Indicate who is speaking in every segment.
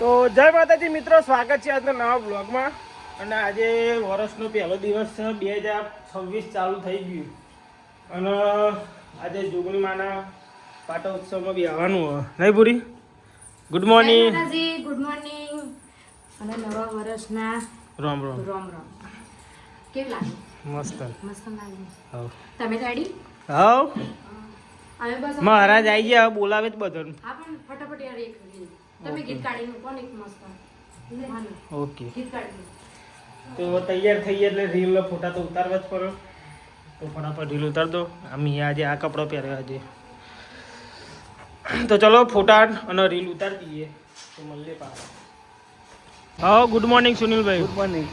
Speaker 1: તો જય માતાજી મિત્રો સ્વાગત છે આજના નવા બ્લોગમાં. અને આજે વર્ષનો પહેલો દિવસ છે બે હજાર છવ્વીસ ચાલુ થઈ ગયું. અને આજે જોગણી માના પાટા ઉત્સવમાં બી આવવાનું હોય નહીં પૂરી ગુડ મોર્નિંગ
Speaker 2: ગુડ મોર્નિંગ અને નવા વર્ષના
Speaker 1: રામ રામ.
Speaker 2: રોમ રોમ. કેવું લાગે
Speaker 1: મસ્ત.
Speaker 2: મસ્ત લાગે
Speaker 1: હવ.
Speaker 2: તમે રેડી
Speaker 1: હવ. મહારાજ આવી ગયા બોલાવે જ બધાને.
Speaker 2: હા પણ ફટાફટ યાર એક. તમે ગીત કાઢી મૂકો ને એક મસ્ત.
Speaker 1: ઓકે.
Speaker 2: ગીત કાઢી
Speaker 1: તો તૈયાર થઈ એટલે રીલ ફોટા તો ઉતારવા જ પડો. તો ફટાફટ રીલ ઉતાર દો. અમે આજે આ કપડો પહેર્યો આજે. તો ચલો ફોટા અને રીલ ઉતારી દઈએ. તો મળીએ પાછા. હા ગુડ મોર્નિંગ સુનિલભાઈ. ગુડ મોર્નિંગ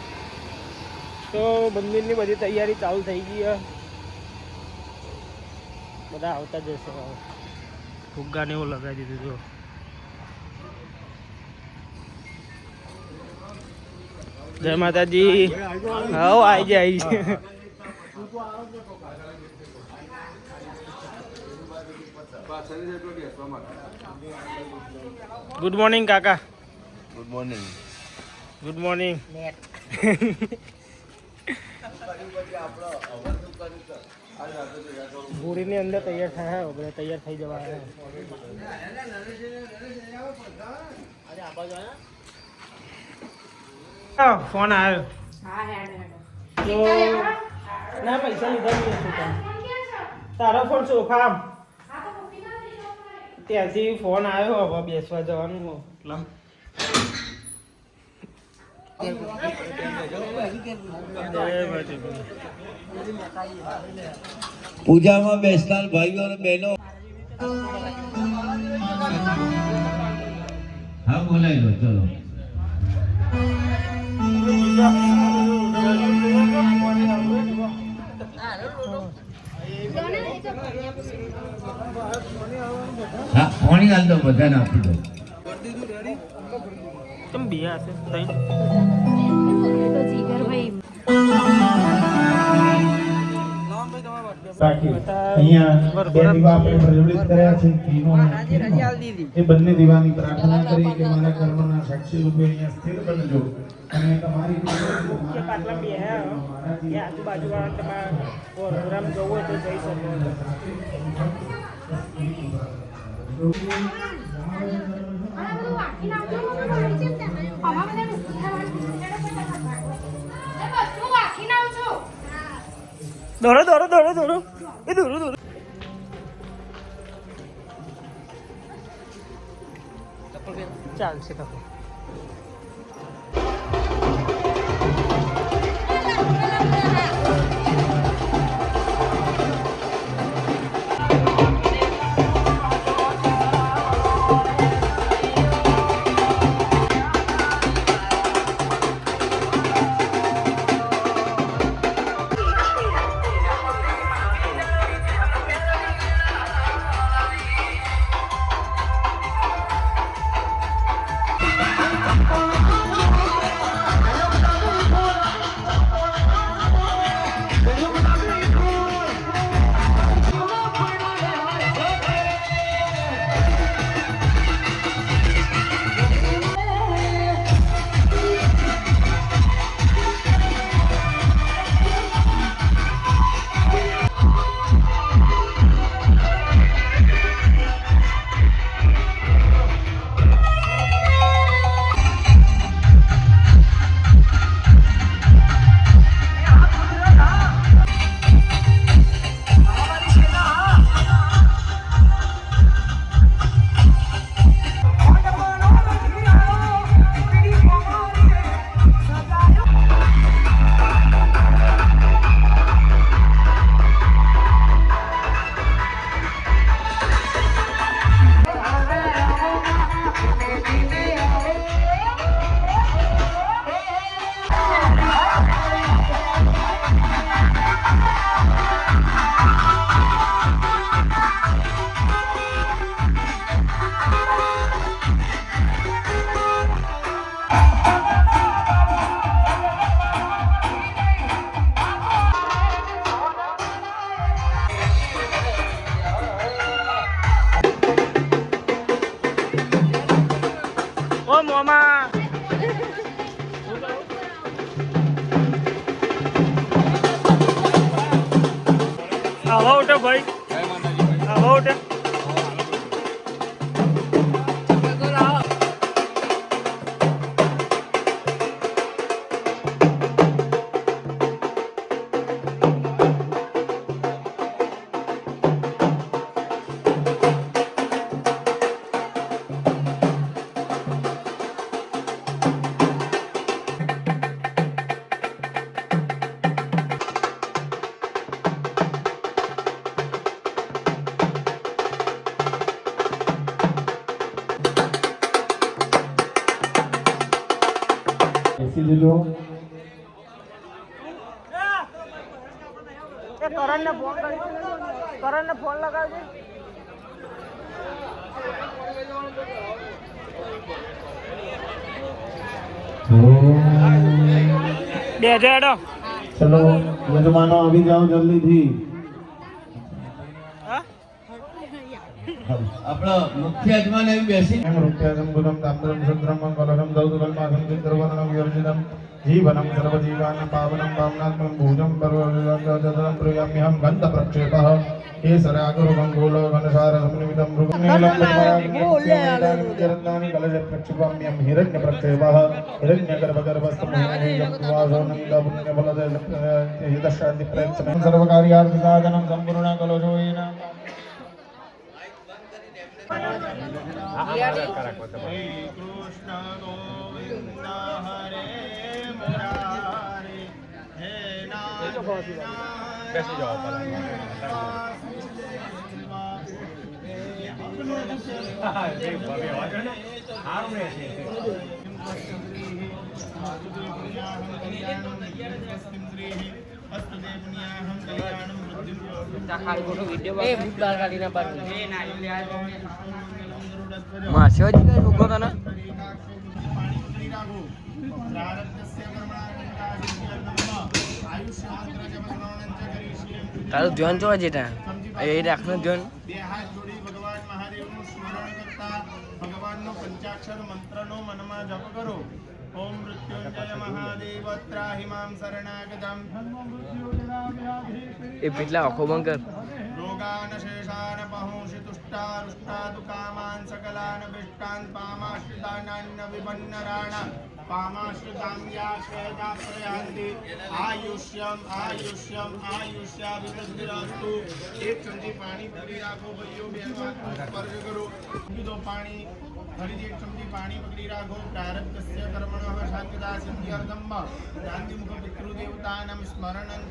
Speaker 1: તો મંદિરની બધી તૈયારી ચાલુ થઈ ગઈ છે. બધા આવતા જશે હવે. ફુગ્ગાને એવું લગાવી દીધું જય માતાજી. હવ આવી જાય આવી જાય. ગુડ મોર્નિંગ કાકા.
Speaker 3: ગુડ મોર્નિંગ
Speaker 1: ગુડ મોર્નિંગ ભૂરીની અંદર તૈયાર થાય હે બધા તૈયાર થઈ જવા હા. ફોન આવ્યો
Speaker 2: હા હેડ હેડ
Speaker 1: તો ના પૈસા લીધા નહીં છોકરા તારો ફોન સોફા ત્યાંથી ફોન આવ્યો હવે બેસવા જવાનું હો. એટલે જય માતાજી.
Speaker 3: પૂજામાં બેસનાર ભાઈઓ અને બહેનો હા બોલાવી લો ચલો હા પાણી હાલ દો બધાને આપી દો.
Speaker 1: કેમ બિયા હશે તઈ
Speaker 2: તો
Speaker 4: રાખી અહીંયા બે દીવા આપણે પ્રજ્વલિત કર્યા છે ઘીનો એ બંને દીવાની પ્રાર્થના કરી કે મારા કર્મના સાક્ષી રૂપે અહીંયા સ્થિર બનજો. અને તમારી
Speaker 1: કે પાટલા બે હે એ આજુબાજુ વાળા તમારે પ્રોગ્રામ જવું હોય તો જઈ શકો દોડો દોડો દોડો દોડો એ દોડો દોડો ચાલશે તો ઓ આવો ઉઠો ભાઈ. આવો ઉઠો.
Speaker 4: બેસી લીધો
Speaker 1: એ કરણને ફોન કરી. કરણને ફોન લગાવજે. બે હજાર
Speaker 4: ચલો યજમાનો આવી જાઓ જલ્દીથી.
Speaker 3: આપણો મુખ્ય યજમાન એમ બેસી
Speaker 4: એમ રૂપ્યાસમ ગુલમ તાંબ્રમ શુદ્રમ કલરમ દૌદુલમ માસમ ચિત્રવર્ણમ યોજનમ જીવનમ સર્વજીવાન પાવનમ પાવનાત્મમ ભૂજમ પર્વદમ પ્રયામ્યહમ ગંધ પ્રક્ષેપઃ કેસરાગુરુ મંગોલો ગણસાર સમન્વિતમ મૃગનીલમ પદ્માયમ ચરણાની કલજ પ્રક્ષેપામ્યમ હિરણ્ય પ્રક્ષેપઃ હિરણ્ય ગર્ભ ગર્ભસ્થ મહિનેયમ પુવાસો નંદ પુણ્ય ફલદ હિતશાંતિ પ્રયત્ન સર્વકાર્યાર્થ સાધનમ સંપૂર્ણ કલશોયન કૃષ્ણ ગોવિંદ હરે મુરારે હે બેસી જાઓ
Speaker 5: માસ્યો જ કઈ ઊભો તને તારું ધ્યાન જોવા જેટા એ રાખનું ધ્યાન.
Speaker 4: ભગવાનનું હાથ જોડી ભગવાન મહાદેવનું સ્મરણ કરતા ભગવાનનો પંચાક્ષર મંત્રનો મનમાં જપ કરો. ઓમ મૃત્યુંજય મહાદેવ ત્રાહિ મામ શરણાગતમ
Speaker 5: એ પેટલા આંખો બંધ કર.
Speaker 4: રોગાન શેષાન પહુષિ તુષ્ટા રુષ્ટા તુ કામાન સકલાન વિષ્ટાન પામાશ્રિતાનાન્ય વિપન્નરાણ પામાશ્રિતાં યાશ્રયતા પ્રયાન્તિ આયુષ્યમ આયુષ્યમ આયુષ્યા વિવૃદ્ધિરસ્તુ એક ચમચી પાણી ભરી રાખો ભાઈઓ હાથનો સ્પર્શ કરો પીધો પાણી ફરીથી એક ચમચી પાણી પકડી રાખો પ્રારબ્ધસ્ય કર્મણઃ શાંતિદા સિદ્ધ્યર્થમ સ્મરણં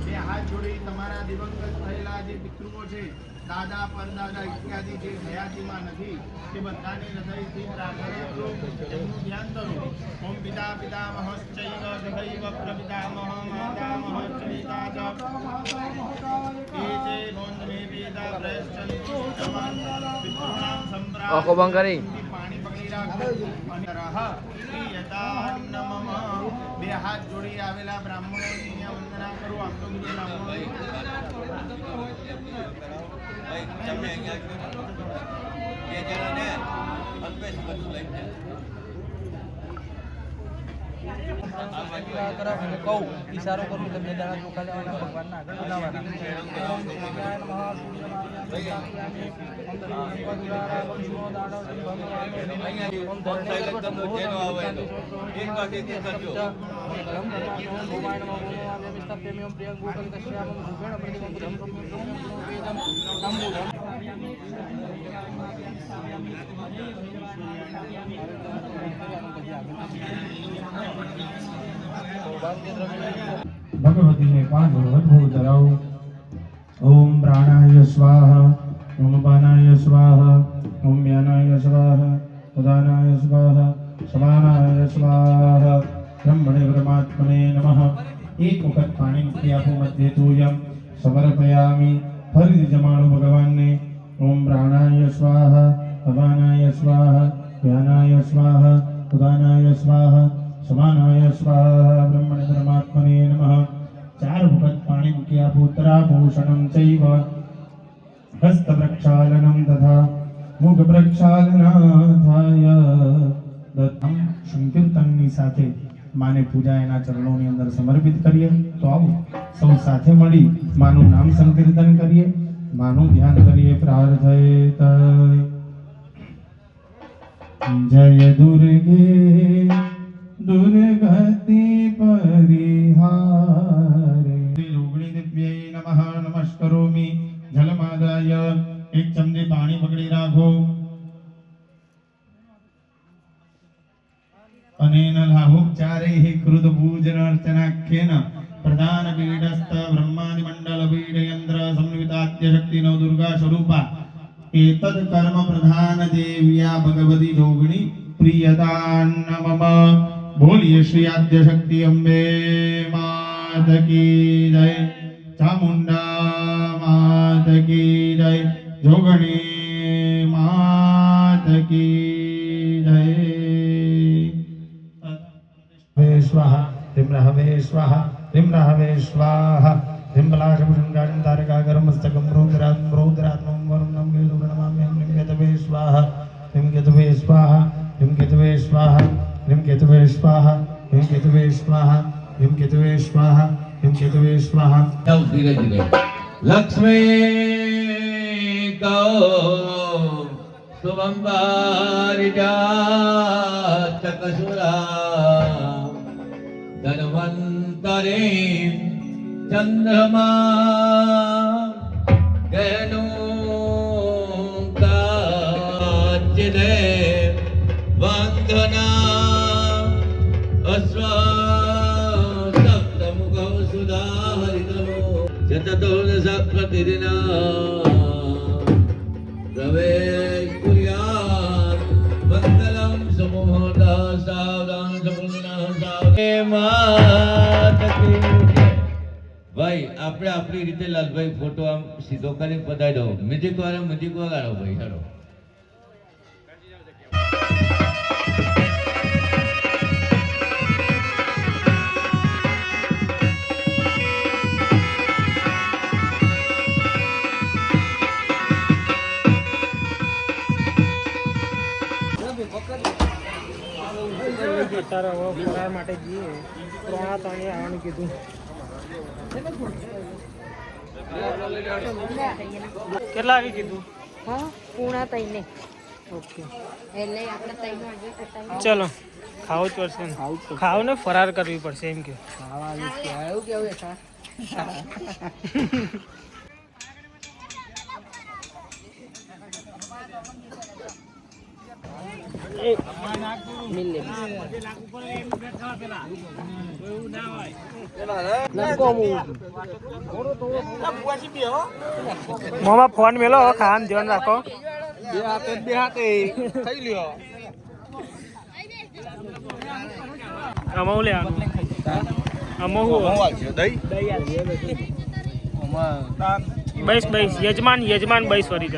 Speaker 4: બે હાથ જોડી તમારા દિવંગત થયેલા જે પિતૃઓ છે દાદા પરદાદા ઇત્યાદિ જે હયાતીમાં નથી તે બધાની હૃદયથી પ્રાર્થના કરો એમનું ધ્યાન કરો. ઓમ પિતા પિતામહશ્ચૈવ સદૈવ પ્રપિતામહ માતામહશ્ચૈતા જે નોંધ મે વેદા પ્રયશ્ચંતુ ઉત્તમં પિતॄણાં સંપ્રાપ્ત
Speaker 5: આંખો બંધ કરી.
Speaker 4: પાણી પકડી રાખો. અને રહ પ્રિયતાન્નમમ. બે હાથ જોડી આવેલા બ્રાહ્મણોની અહીંયા વંદના કરો આમ તો બધું બ્રાહ્મણો
Speaker 6: કહું. ઈશારો કરું બે દાણા ચોખા ઓમ સૂર્યાય નમઃ, સૂર્યનારાયણ ઓમ
Speaker 4: ભગવતીને પાંચ વખત ધરાવો ઓમ પ્રાણાય સ્વાહા ઓમ પાનાય સ્વાહા ઓમ વ્યાનાય સ્વાહા ઉદાનાય સ્વાહા સમાનાય સ્વાહા બ્રહ્મણે પરમાત્મને નમઃ એક વખત પાણી મૂકી આપો મધ્ય તુયમ સમર્પયામિ ફરીથી જમાડો ભગવાનને ઓમ પ્રાણાય સ્વાહા અપાનાય સ્વાહા વ્યાનાય સ્વાહા ઉદાનાય સ્વાહા સમાનાય સ્વાહા બ્રહ્મણે પરમાત્મને નમઃ ચાર વખત પાણી મૂક્યા આપો ઉત્તરાભૂષણમ ચૈવ હસ્ત પ્રક્ષાલનમ તથા મુખ પ્રક્ષાલનાથાય દત્તમ સંકીર્તનની સાથે માને પૂજા એના ચરણોની અંદર સમર્પિત કરીએ તો આવો સૌ સાથે મળી માનું નામ સંકીર્તન કરીએ માનું ધ્યાન કરીએ પ્રાર્થયત જય દુર્ગે दुर्गति પરિહારે नमः દિવ્યય નમઃ નમસ્કરોમિ જલમાદાય એક ચમચી પાણી પકડી રાખો અનેન લાહોપચારૈ કૃત પૂજન અર્ચનાખ્યેન પ્રધાન પીડસ્થ બ્રહ્માદિ મંડલ પીડયંત્ર સંવિતાત્ય શક્તિ નવ દુર્ગા સ્વરૂપા એતદ કર્મ પ્રધાન દેવ્યા ભગવતી જોગણી પ્રિયતા નમમ બોલીએ શ્રી આદ્ય શક્તિ અંબે માત કી જય ચામુંડા માત કી જય જોગણી માત કી જય સ્વાહા હિમ્ર હવે સ્વાહા હિમ્ર હવે સ્વાહા હિમ્બલાશમૃંગાજન તારકા ગરમસ્તકમ રોદરાત્મ રોદરાત્મ વરમ સ્વાહા સ્વાહા સ્વાહા હિમ કેતવે સ્વાહા હિમ કેતવે સ્વાહા હિમ કેતવે સ્વાહા
Speaker 7: સૌ ધીરે ધીરે લક્ષ્મી કૌ શુભમ પારિજાત કસુરા ધન્વંતરે ચંદ્રમા મંગલમ સમુહૂર્તા સાવધાન સમૃદ્ધિના સાવધાન માત કી જય. ભાઈ, આપણે આપણી રીતે લાલભાઈ ફોટો આમ સીધો કરીને પધારી દો મ્યુઝિક વાળા મ્યુઝિક વગાડો ભાઈ હેડો
Speaker 1: તારે હવે ફરાર માટે જઈએ. ત્રણા ત્રણે આવવાનું કીધું. કેટલા વાગે કીધું?
Speaker 2: હા પૂણા તઈને.
Speaker 1: ઓકે.
Speaker 2: એટલે આપણે તઈને વાગે
Speaker 1: ચલો ખાવું જ પડશે ખાવ ને ફરાર કરવી પડશે એમ કે.
Speaker 5: એવું કેવું સર
Speaker 1: મોમાં ફોન મેલો ખાવાનું ધ્યાન રાખો.
Speaker 5: બે હાથે બે હાથે થઈ
Speaker 1: યજમાન યજમાન બસ વરી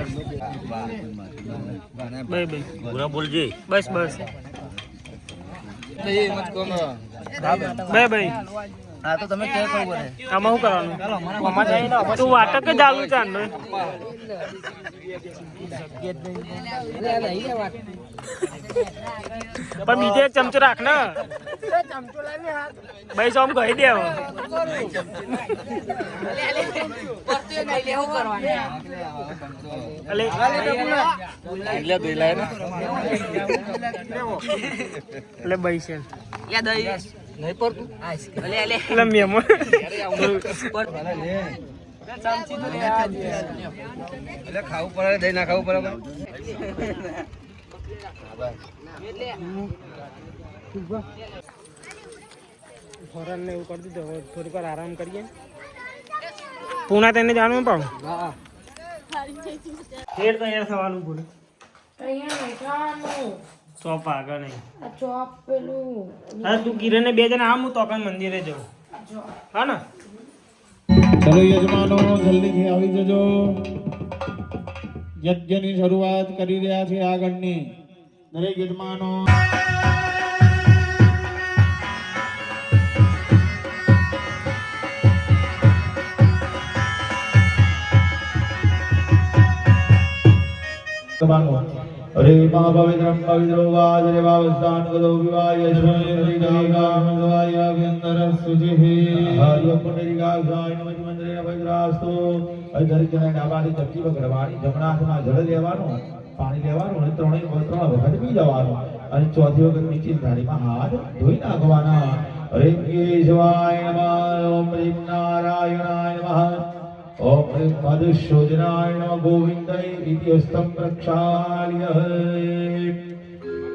Speaker 1: બસ બસ.
Speaker 7: પૂરા બોલજે
Speaker 1: બસ બસ
Speaker 5: મત કોનો?
Speaker 1: બે ભાઈ.
Speaker 5: હા તો તમે કે કહો બોલે
Speaker 1: આમાં શું કરવાનું? તું વાટક જ ચાલુ ચાંદ પણ બીજે એક ચમચો રાખ ને. ભાઈ સોમ કહી દે
Speaker 5: એટલે
Speaker 1: ભાઈ છે.
Speaker 5: નહીં પડતું.
Speaker 1: એટલે મેમો
Speaker 5: એટલે ખાવું પડે દહીં ના ખાવું પડે
Speaker 1: ફોરન ને એવું કરી દીધું હવે થોડીક વાર આરામ કરીએ. પૂના તેને જાણવું પાઉં
Speaker 5: હા.
Speaker 1: ફેર તૈયાર થવાનું બોલે
Speaker 2: અહીંયા બેઠવાનું
Speaker 1: ચોપ આગળ નહીં.
Speaker 2: આ ચોપ પેલું
Speaker 1: હા તું કિરણને બે જણા આમ હું તો કાંઈ મંદિરે જાઉં હા ને?
Speaker 4: ચલો યજમાનો જલ્દીથી આવી જજો. યજ્ઞની શરૂઆત કરી રહ્યા છે આગળની. દરેક યજમાનો. યજમાનો,
Speaker 3: અરે મા પવિત્રમ પવિત્રો વાજરે વાવસ્થાન ગદો વિવાય જનનિર્વિકામ ગવાય અભ્યંતર સુજિહિ હરિ પુંડરીકાક્ષાય નમઃ મંત્રે પવિત્રાસ્તો અધર જણાય નાબાની ચપટી પકડવાની જમણા હાથમાં જળ લેવાનું પાણી લેવાનું અને ત્રણેય ત્રણ વખત પી જવાનું અને ચોથી વખત નીચે ધારીમાં હાથ ધોઈ નાખવાના હરે કેશવાય નમઃ ઓમ નારાયણાય નમઃ હસ્તમ પ્રક્ષાલ્ય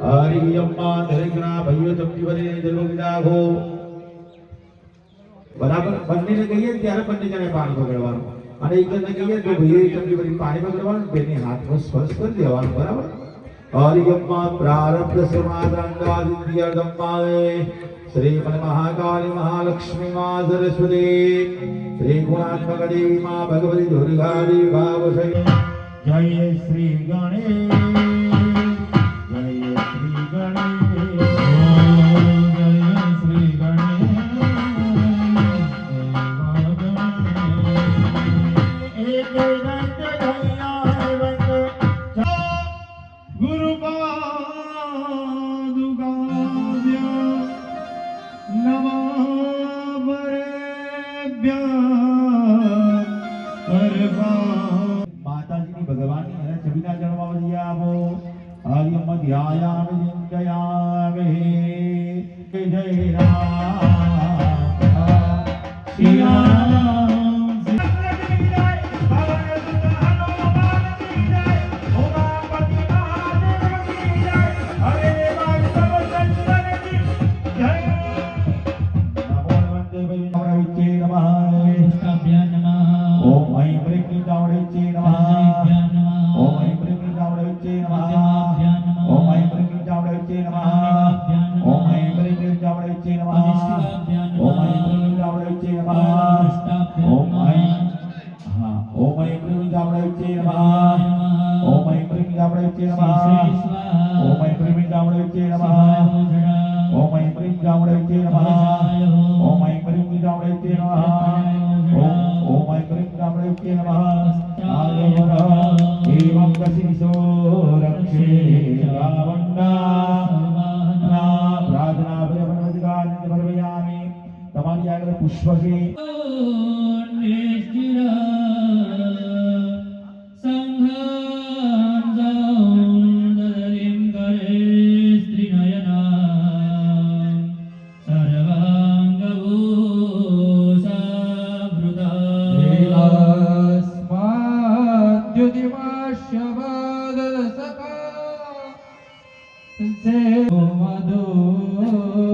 Speaker 3: હરિ અમ્મા દરેકના ભાઈઓ ચપટી ભરીને જલો વિદાગો બરાબર બંનેને કહીએ ત્યારે બંને જણે પાણી પકડવાનું અને એક જણને કહીએ તો ચપટી ભરી પાણી પકડવાનું બેની હાથમાં સ્પર્શ કરી દેવાનું બરાબર હરિયમ્મા પ્રારબ્ધ સમાદ્રંગાદિત્યર્ધમ્માએ શ્રી મહાકાળી મહાલક્ષ્મી મા સરસ્વતી શ્રી ગુણાત્મક દેવી મા ભગવતી દુર્ગા દેવી ચિંતયામે જય ఓం ఐం హ్రీం జాముడవిత్యే నమ. ఓం ఐం హ్రీం జాముడవిత్యే నమ. ఓం ఐం హ్రీం జాముడవిత్యే నమ. ఓం ఐం హ్రీం జాముడవిత్యే నమ. ఏం కసిసో તમારી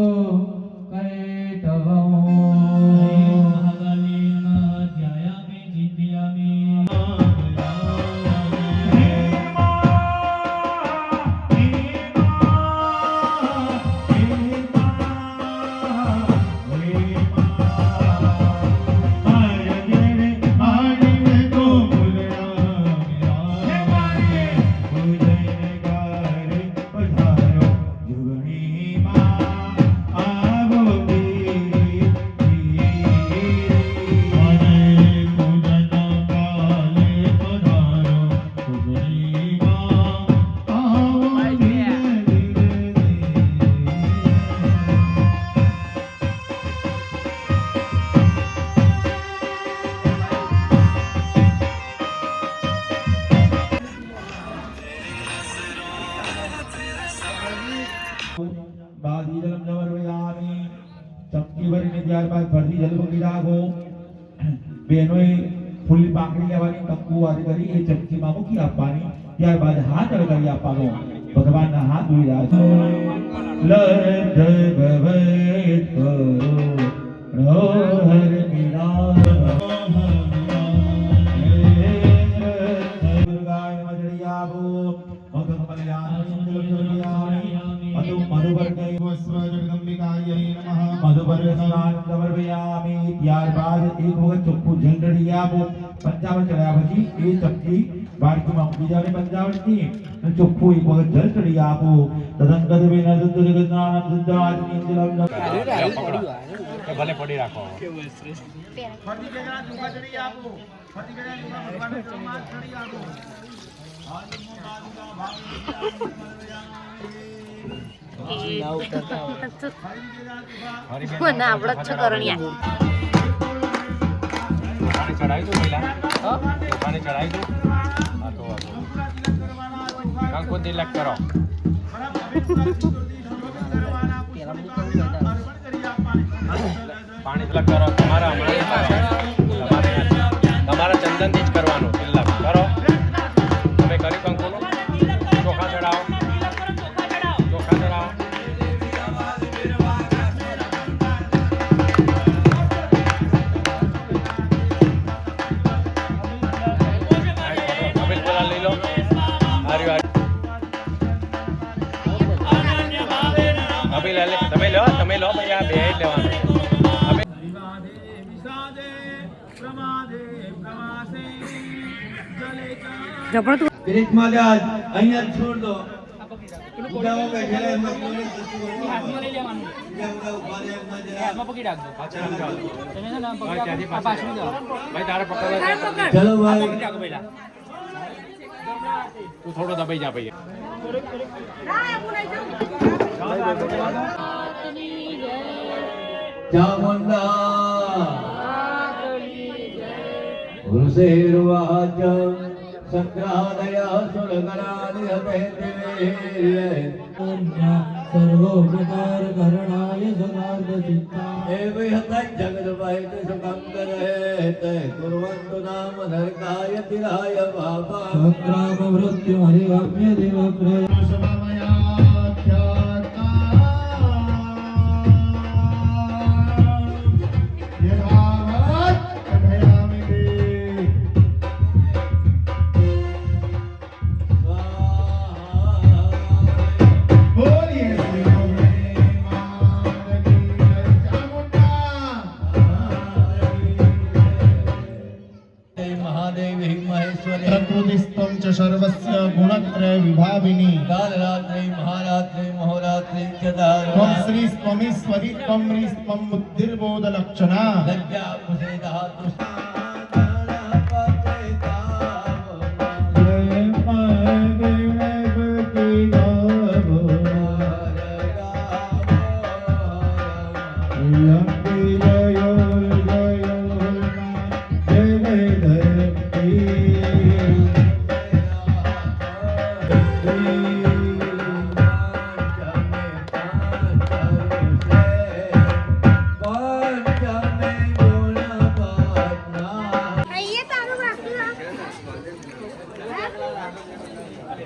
Speaker 3: ત્યારબાદ હાથ અડગાવી આપવાનો. ભગવાનના હાથ ધોઈ રાખો લબ્ધ ભવેત કરો હર દુર્ગાય મજડી આવો મગમ મલયામિ અતુ મધુવર્ગય
Speaker 4: જગદંબિકાય નમઃ
Speaker 3: મધુપર્વ સ્નાન સમર્પયામિ ત્યારબાદ એક વખત ચોખ્ખું જલ ઢળી આપો પંચાવન ચડ્યા પછી એ ચપટી મૂકી જાવ પંચાવનથી અને ચોખ્ખું એક વખત જલ ચડી આપો તદન કદ વિના જંતુ જગત સ્નાનમ શુદ્ધ આદિ જલમ
Speaker 4: ફરતી ભેગા દુખા ચડી આપો ફરતી ભેગા ડુંગા ભગવાનને ચરમાન ચડી આપો
Speaker 8: મને આવડત છે કરણિયા
Speaker 9: ચડાવી દો પેલા પાણી ચડાવી દો કંકુ તિલક પાણી તિલક કરો. તમારા હમણાં તું થોડો દબાઈ જા ભાઈ
Speaker 4: પ્રકાર કરણાય સદાર્થ ચિત્તા
Speaker 7: એવહતજગદવૈત સુકંકરેત કુર્વન્તુ નામ નરકાય कुर्वन्तु બાબા
Speaker 4: સક્રામ મૃત્યુ હરિવામ્ય દેવ પ્રય
Speaker 10: च सर्वस्य
Speaker 7: गुणत्रय विभाविनी कालरात्रि महारात्रि
Speaker 10: महोरात्रि
Speaker 7: त्वं
Speaker 10: श्री स्वमी स्वरि त्वं ह्री
Speaker 7: स्वं बुद्धिर्बोधलक्षणा लज्जा